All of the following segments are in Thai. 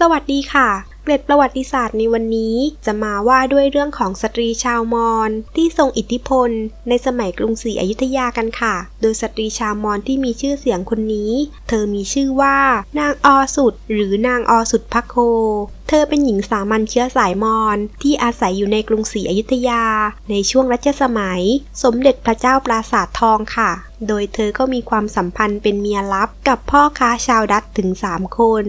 สวัสดีค่ะ เกร็ดประวัติศาสตร์ในวันนี้จะมาว่าด้วยเรื่องของสตรีชาวมอญที่ทรงอิทธิพล ในสมัยกรุงศรีอยุธยากันค่ะ โดยสตรีชาวมอญที่มีชื่อเสียงคนนี้ เธอมีชื่อว่า นางอสุด หรือนางอสุดพโคเธอเป็นหญิงสามัญเชื้อสายมอญที่อาศัยอยู่ในกรุงศรีอยุธยา ในช่วงรัชสมัย สมเด็จพระเจ้าปราสาททองค่ะ โดยเธอก็มีความสัมพันธ์เป็นเมียลับกับพ่อค้าชาวดัตถึง 3 คน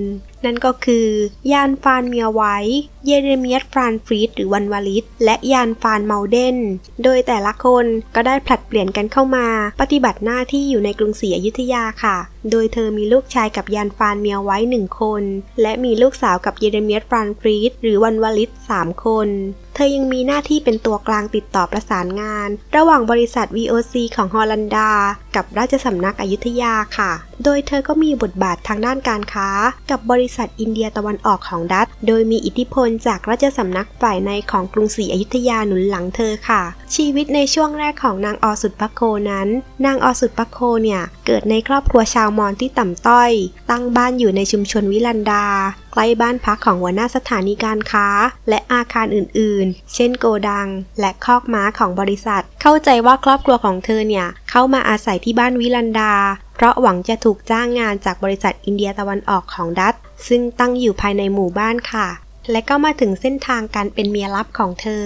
นั่นก็คือยานฟานเมียไว้ เยเรเมียสฟรานฟรีดหรือวันวาลิสและยานฟานเมาเดน โดยแต่ละคนก็ได้ผลัดเปลี่ยนกันเข้ามา ปฏิบัติหน้าที่อยู่ในกรุงศรีอยุธยาค่ะ โดยเธอมีลูกชายกับยานฟานเมียไว้หนึ่งคน และมีลูกสาวกับเยเรเมียสฟรานฟรีดหรือวันวาลิสสามคนเธอยังมีหน้าที่เป็นตัวกลางติดต่อประสานงาน ระหว่างบริษัท VOC ของฮอลันดา กับราชสำนักอยุธยาค่ะ โดยเธอก็มีบทบาททางด้านการค้า กับบริษัทอินเดียตะวันออกของดัตโดยมีอิทธิพลจากราชสำนักฝ่ายในของกรุงศรีอยุธยาหนุนหลังเธอค่ะ ชีวิตในช่วงแรกของนางอสุดพโคนั้น นางอสุดพโคเนี่ย เกิดในครอบครัวชาวมอญที่ต่ำต้อย ตั้งบ้านอยู่ในชุมชนวิลันดา ใกล้บ้านพักของหัวหน้าสถานีการค้า และอาคารอื่นๆ เช่นโกดัง และคอกม้าของบริษัท เข้าใจว่าครอบครัวของเธอเนี่ยเข้ามาอาศัยที่บ้านวิลันดาเพราะหวังจะถูกจ้างงานจากบริษัทอินเดียตะวันออกของดัตซึ่งตั้งอยู่ภายในหมู่บ้านค่ะ และก็มาถึงเส้นทางการเป็นเมียลับของเธอ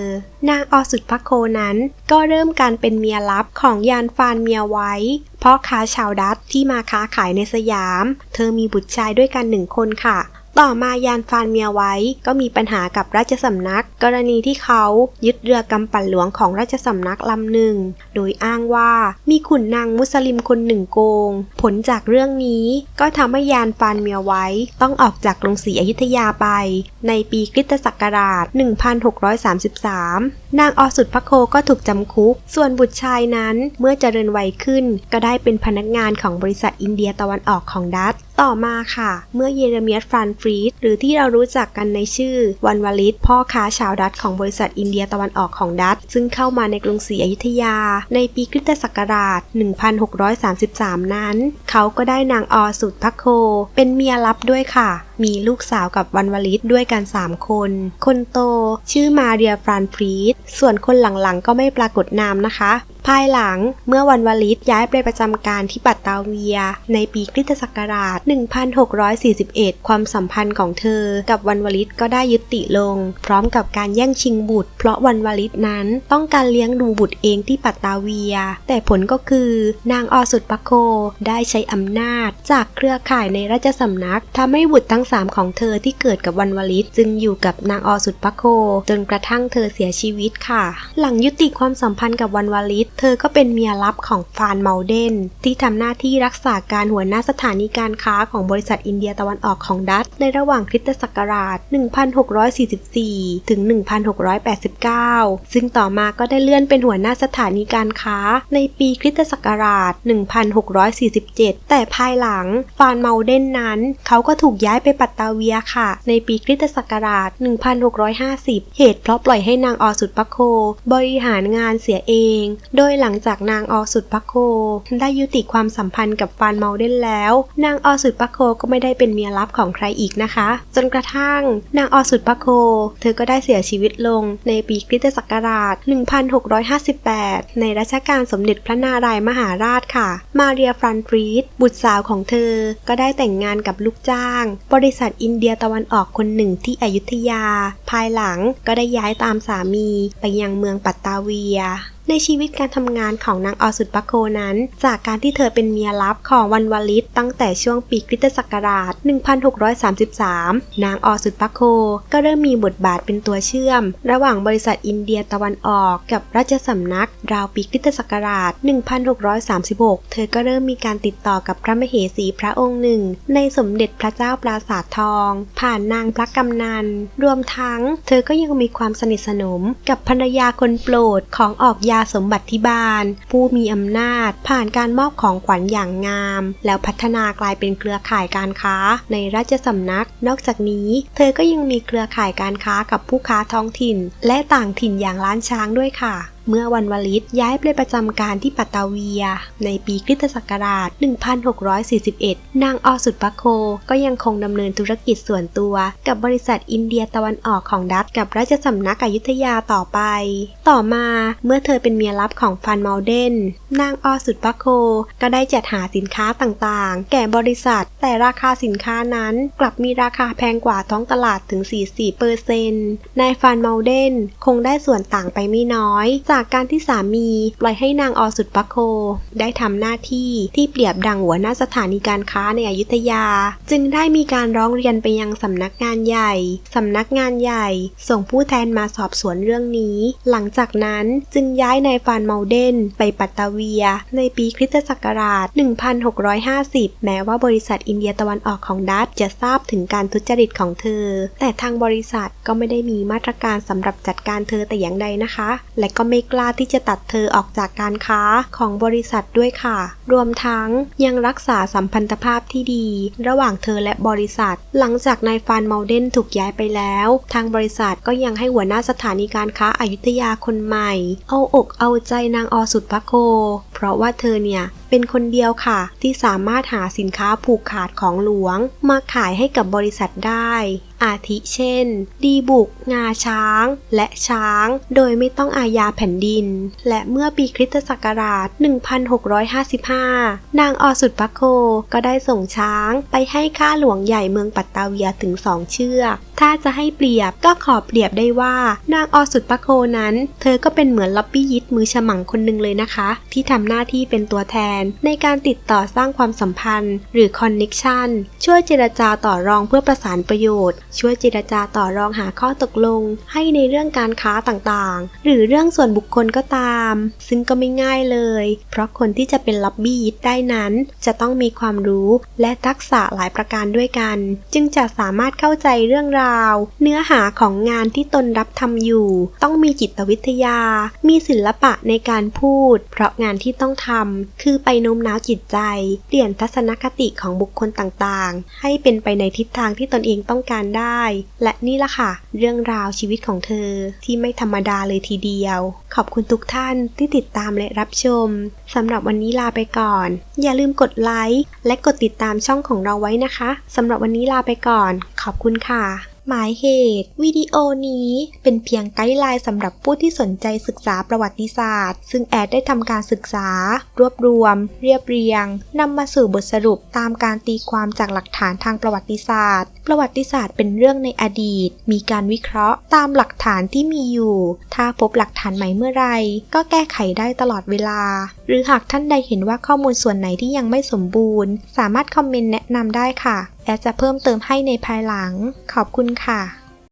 นางอสุดพโคนั้น ก็เริ่มการเป็นเมียลับของยานฟานเมียไว้เพราะค้าชาวดัตที่มาค้าขายในสยาม เธอมีบุตรชายด้วยกันหนึ่งคนค่ะ ต่อมายานฟานเมียไว้ก็มีปัญหากับราชสำนัก กรณีที่เขายึดเรือกำปั่นหลวงของราชสำนักลำหนึ่ง โดยอ้างว่ามีขุนนางมุสลิมคนหนึ่งโกงผลจากเรื่องนี้ก็ทำให้ยานฟานเมียไว้ ต้องออกจากกรุงศรีอยุธยาไป ในปีคริสตศักราช 1633 นางอสุดพโคก็ถูกจำคุก ส่วนบุตรชายนั้นเมื่อเจริญวัยขึ้น ก็ได้เป็นพนักงานของบริษัทอินเดียตะวันออกของดัตต่อมาค่ะ เมื่อเยเรเมียสฟรานฟรีดหรือที่เรารู้จักกันในชื่อวันวาลิสพ่อค้าชาวดัตของบริษัทอินเดียตะวันออกของดัตซึ่งเข้ามาในกรุงศรีอยุธยา ในปีคริสตศักราช 1633 นั้นเขาก็ได้นางอสุดพักโค เป็นเมียลับด้วยค่ะ มีลูกสาวกับวันวลิตด้วยกัน 3 คน คนโตชื่อมาเรียฟรานฟรีดส่วนคนหลังๆก็ไม่ปรากฏนามนะคะภายหลังเมื่อวันวลิตย้ายไปประจำการที่ปัตตาเวีย ในปีคริสตศักราช 1641 ความสัมพันธ์ของเธอ กับวันวลิตก็ได้ยุติลง พร้อมกับการแย่งชิงบุตร เพราะวันวลิตนั้นต้องการเลี้ยงดูบุตรเองที่ปัตตาเวีย แต่ผลก็คือนางอสุดปโคได้ใช้อำนาจ จากเครือข่ายในราชสำนักทำให้บุตรทั้งสามของเธอที่เกิดกับวันวลิตจึงอยู่กับนางอสุดปโค จนกระทั่งเธอเสียชีวิตค่ะ หลังยุติความสัมพันธ์กับวันวลิตเธอก็เป็นเมียลับของฟานเมาเดน ที่ทำหน้าที่รักษาการหัวหน้าสถานีการค้าของบริษัทอินเดียตะวันออกของดัตในระหว่างคริสตศักราช 1644 ถึง 1689 ซึ่งต่อมาก็ได้เลื่อนเป็นหัวหน้าสถานีการค้าในปีคริสตศักราช 1647 แต่ภายหลังฟานเมาเดนนั้น เขาก็ถูกย้ายไปปัตตาเวียค่ะ ในปีคริสตศักราช 1650 เหตุเพราะปล่อยให้นางอสุดปโค บริหารงานเสียเองโดยหลังจากนางอสุดปโค ได้ยุติความสัมพันธ์กับฟานเมาเดนแล้ว นางอสุดปโคก็ไม่ได้เป็นเมียลับของใครอีกนะคะ จนกระทั่ง นางอสุดปโค เธอก็ได้เสียชีวิตลงในปีคริสตศักราช 1658 ในรัชกาลสมเด็จพระนารายมหาราชค่ะ มาเรียฟรันฟรีดบุตรสาวของเธอ ก็ได้แต่งงานกับลูกจ้าง บริษัทอินเดียตะวันออกคนหนึ่งที่อยุธยา ภายหลังก็ได้ย้ายตามสามีไปยังเมืองปัตตาเวีย ในชีวิตการทำงานของนางอสุดปโคนั้น จากการที่เธอเป็นเมียลับของวันวลิตตั้งแต่ช่วงปีคริสตศักราช 1633 นางอสุดปโค ก็เริ่มมีบทบาทเป็นตัวเชื่อม ระหว่างบริษัทอินเดียตะวันออกกับราชสำนัก ราวปีคริสตศักราช 1636 เธอก็เริ่มมีการติดต่อกับพระมเหสีพระองค์หนึ่ง ในสมเด็จพระเจ้าปราสาททอง ผ่านนางพระกำนัน รวมทั้ง เธอก็ยังมีความสนิทสนมกับภรรยาคนโปรดของออกยาาสมบัติที่บ้านผู้มีอำนาจ ผ่านการมอบของขวัญอย่างงาม แล้วพัฒนากลายเป็นเครือข่ายการค้า ในราชสำนัก นอกจากนี้ เธอก็ยังมีเครือข่ายการค้ากับผู้ค้าท้องถิ่น และต่างถิ่นอย่างล้านช้างด้วยค่ะเมื่อวันวลิตย้ายไปประจำการที่ปัตตาเวีย ในปีคริสตศักราช 1641 นางออสุดปะโค ก็ยังคงดำเนินธุรกิจส่วนตัว กับบริษัทอินเดียตะวันออกของดัตกับราชสำนักอยุธยาต่อไป ต่อมาเมื่อเธอเป็นเมียลับของฟันเมาเดน นางออสุดปะโค ก็ได้จัดหาสินค้าต่างๆ แก่บริษัท แต่ราคาสินค้านั้นกลับมีราคาแพงกว่าท้องตลาดถึง 44เปอร์เซนต์นายฟันเมาเดนคงได้ส่วนต่างไปไม่น้อยจากการที่สามีปล่อยให้นางอสุดปะโค ได้ทำหน้าที่ที่เปรียบดังหัวหน้าสถานีการค้าในอยุธยา จึงได้มีการร้องเรียนไปยังสำนักงานใหญ่สำนักงานใหญ่ ส่งผู้แทนมาสอบสวนเรื่องนี้ หลังจากนั้นจึงย้ายนายฟานเมาเดนไปปัตตาเวีย ในปีคริสตศักราช 1650 แม้ว่าบริษัทอินเดียตะวันออกของดัตจะทราบถึงการทุจริตของเธอ แต่ทางบริษัทก็ไม่ได้มีมาตรการสำหรับจัดการเธอแต่อย่างใดนะคะ และก็ไม่กล้าที่จะตัดเธอออกจากการค้าของบริษัทด้วยค่ะ รวมทั้งยังรักษาสัมพันธภาพที่ดี ระหว่างเธอและบริษัท หลังจากนายฟานเมาเดนถูกย้ายไปแล้ว ทางบริษัทก็ยังให้หัวหน้าสถานีการค้าอายุทยาคนใหม่ เอาอกเอาใจนางออสุดพระโค เพราะว่าเธอเนี่ย เป็นคนเดียวค่ะ ที่สามารถหาสินค้าผูกขาดของหลวง มาขายให้กับบริษัทได้ อาทิเช่น ดีบุก งาช้าง และช้าง โดยไม่ต้องอาญาแผ่นดิน และเมื่อปีคริสตศักราช 1655 นางออสุดพระโคก็ได้ส่งช้างไปให้ข้าหลวงใหญ่เมืองปัตตาเวียถึงสองเชือก ถ้าจะให้เปรียบก็ขอเปรียบได้ว่า นางอสุดพระโคนั้น เธอก็เป็นเหมือนล็อบบี้ยิตมือฉมังคนหนึ่งเลยนะคะ ที่ทำหน้าที่เป็นตัวแทน ในการติดต่อสร้างความสัมพันธ์ หรือคอนเน็กชันช่วยเจรจาต่อรองเพื่อประสานประโยชน์ ช่วยเจรจาต่อรองหาข้อตกลง ให้ในเรื่องการค้าต่างๆ หรือเรื่องส่วนบุคคลก็ตาม ซึ่งก็ไม่ง่ายเลย เพราะคนที่จะเป็นล็อบบี้ยิตได้นั้น จะต้องมีความรู้และทักษะหลายประการด้วยกัน จึงจะสามารถเข้าใจเรื่องราวาว เนื้อหาของงานที่ตนรับทำอยู่ ต้องมีจิตวิทยา มีศิลปะในการพูด เพราะงานที่ต้องทำคือไปโน้มน้าวจิตใจ เปลี่ยนทัศนคติของบุคคลต่างๆ ให้เป็นไปในทิศทางที่ตนเองต้องการได้ และนี่ละค่ะ เรื่องราวชีวิตของเธอ ที่ไม่ธรรมดาเลยทีเดียว ขอบคุณทุกท่านที่ติดตามและรับชมสำหรับวันนี้ลาไปก่อน อย่าลืมกดไลค์และกดติดตามช่องของเราไว้นะคะสำหรับวันนี้ลาไปก่อน ขอบคุณค่ะ หมายเหตุ วิดีโอนี้เป็นเพียงไกด์ไลน์สำหรับผู้ที่สนใจศึกษาประวัติศาสตร์ ซึ่งแอดได้ทำการศึกษา รวบรวม เรียบเรียงนำมาสู่บทสรุปตามการตีความจากหลักฐานทางประวัติศาสตร์ ประวัติศาสตร์เป็นเรื่องในอดีต มีการวิเคราะห์ตามหลักฐานที่มีอยู่ ถ้าพบหลักฐานใหม่เมื่อไรก็แก้ไขได้ตลอดเวลา หรือหากท่านใดเห็นว่าข้อมูลส่วนไหนที่ยังไม่สมบูรณ์ สามารถคอมเมนต์แนะนำได้ค่ะแอดจะเพิ่มเติมให้ในภายหลัง ขอบคุณค่ะ